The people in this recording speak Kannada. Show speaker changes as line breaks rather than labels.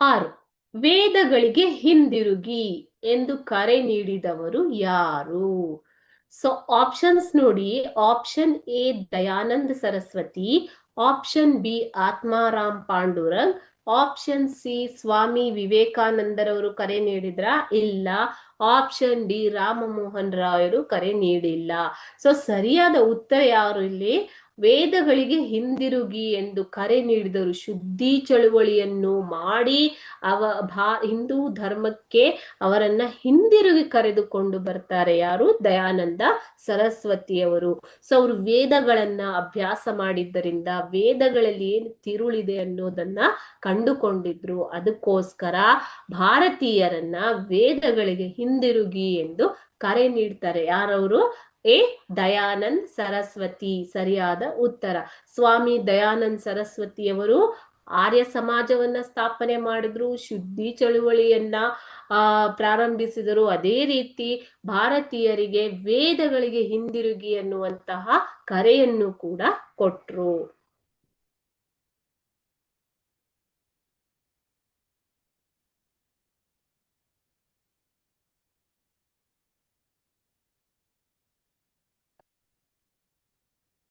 ಆರು. ವೇದಗಳಿಗೆ ಹಿಂದಿರುಗಿ ಎಂದು ಕರೆ ನೀಡಿದವರು ಯಾರು? ಸೊ ಆಪ್ಷನ್ಸ್ ನೋಡಿ option A, Dayananda Saraswati option B, Atmaram Pandurang option C, Swami ವಿವೇಕಾನಂದರವರು ಕರೆ ನೀಡಿದ್ರ? ಇಲ್ಲ. ಆಪ್ಷನ್ ಡಿ, ರಾಮಮೋಹನ್ ರಾಯರು ಕರೆ ನೀಡಿಲ್ಲ. ಸೊ ಸರಿಯಾದ ಉತ್ತರ ಯಾರು ಇಲ್ಲಿ? ವೇದಗಳಿಗೆ ಹಿಂದಿರುಗಿ ಎಂದು ಕರೆ ನೀಡಿದರು. ಶುದ್ಧಿ ಚಳುವಳಿಯನ್ನು ಮಾಡಿ ಅವ ಭಾ ಹಿಂದೂ ಧರ್ಮಕ್ಕೆ ಅವರನ್ನ ಹಿಂದಿರುಗಿ ಕರೆದುಕೊಂಡು ಬರ್ತಾರೆ ಯಾರು? ದಯಾನಂದ ಸರಸ್ವತಿಯವರು. ಸೊ, ಅವರು ವೇದಗಳನ್ನ ಅಭ್ಯಾಸ ಮಾಡಿದ್ದರಿಂದ ವೇದಗಳಲ್ಲಿ ಏನು ತಿರುಳಿದೆ ಅನ್ನೋದನ್ನ ಕಂಡುಕೊಂಡಿದ್ರು. ಅದಕ್ಕೋಸ್ಕರ ಭಾರತೀಯರನ್ನ ವೇದಗಳಿಗೆ ಹಿಂದಿರುಗಿ ಎಂದು ಕರೆ ನೀಡ್ತಾರೆ. ಯಾರವರು? ಎ ದಯಾನಂದ್ ಸರಸ್ವತಿ ಸರಿಯಾದ ಉತ್ತರ. ಸ್ವಾಮಿ ದಯಾನಂದ್ ಸರಸ್ವತಿಯವರು ಆರ್ಯ ಸಮಾಜವನ್ನ ಸ್ಥಾಪನೆ ಮಾಡಿದ್ರು, ಶುದ್ಧಿ ಚಳುವಳಿಯನ್ನ, ಆ, ಪ್ರಾರಂಭಿಸಿದರು. ಅದೇ ರೀತಿ ಭಾರತೀಯರಿಗೆ ವೇದಗಳಿಗೆ ಹಿಂದಿರುಗಿ ಅನ್ನುವಂತಹ ಕರೆಯನ್ನು ಕೂಡ ಕೊಟ್ರು.